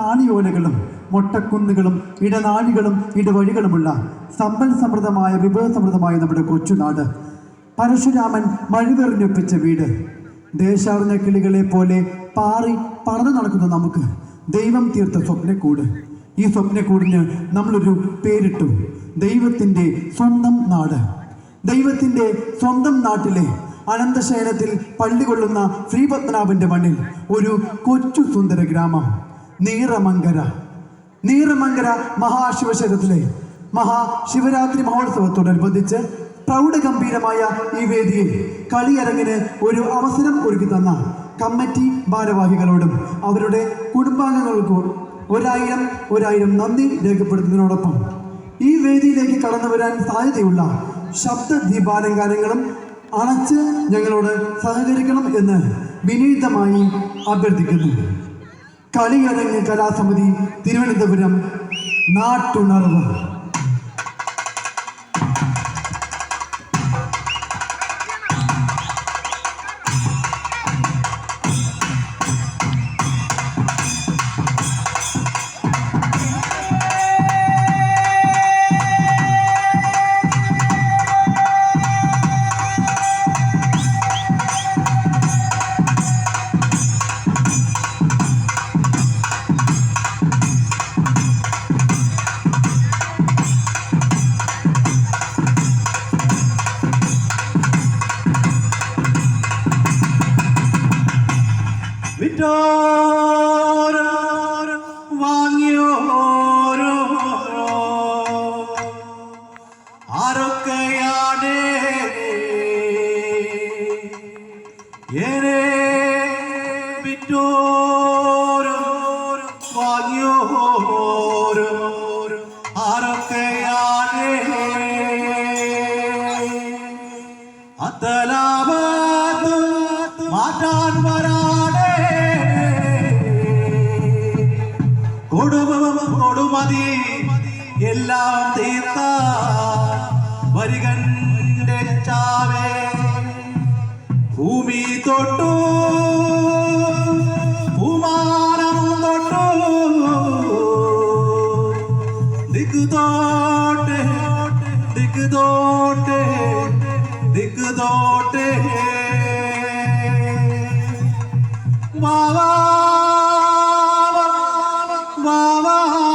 താണിയോലകളും മൊട്ടക്കുന്നുകളും ഇടനാഴികളും ഇടവഴികളുമുള്ള സമ്പൽ സമൃദ്ധമായ വിഭവസമൃദ്ധമായ നമ്മുടെ കൊച്ചുനാട്. പരശുരാമൻ മഴുവെറിഞ്ഞൊപ്പിച്ച വീട്. ദേശാടന കിളികളെ പോലെ പാറി പറന്നു നടക്കുന്ന നമുക്ക് ദൈവം തീർത്ത സ്വപ്നക്കൂട്. ഈ സ്വപ്നക്കൂടിന് നമ്മളൊരു പേരിട്ടു. ദൈവത്തിന്റെ സ്വന്തം നാട്. ദൈവത്തിന്റെ സ്വന്തം നാട്ടിലെ അനന്തശയനത്തിൽ പള്ളി കൊള്ളുന്ന ശ്രീപത്മനാഭന്റെ മണ്ണിൽ ഒരു കൊച്ചു സുന്ദര ഗ്രാമം. നീറമങ്കര നീറമങ്കര മഹാശിവക്ഷേത്രത്തിലെ മഹാശിവരാത്രി മഹോത്സവത്തോടനുബന്ധിച്ച് പ്രൗഢഗംഭീരമായ ഈ വേദിയിൽ കളിയരങ്ങിന് ഒരു അവസരം ഒരുക്കി തന്ന കമ്മിറ്റി ഭാരവാഹികളോടും അവരുടെ കുടുംബാംഗങ്ങൾക്കും ഒരായിരം ഒരായിരം നന്ദി രേഖപ്പെടുത്തുന്നതിനോടൊപ്പം ഈ വേദിയിലേക്ക് കടന്നു വരാൻ സാധ്യതയുള്ള ശബ്ദ ദീപാലങ്കാരങ്ങളും അണച്ച് ഞങ്ങളോട് സഹകരിക്കണം എന്ന് വിനീതമായി അഭ്യർത്ഥിക്കുന്നു. കളിയരങ്ങ് കലാസമിതി തിരുവനന്തപുരം നാട്ടുണർവ്. വിറ്റോരോ വാങ്ങിയോരോ. ആരൊക്കെയാണ്? ഏനെ വിറ്റോരോ വാങ്ങിയോരോ. ആരൊക്കെയാണ്? അത്തലാപത്ത് മാറ്റാൻ വരാടേ കൊടുമതി എല്ലാം തീർത്ത വരികന്റെ ചാവേ. ഭൂമി തൊട്ടു ഭൂമാനം തൊട്ടു. ദിക്ക് തോട്ടെ ദിക്ക് ബാബാ ಮಾವಾ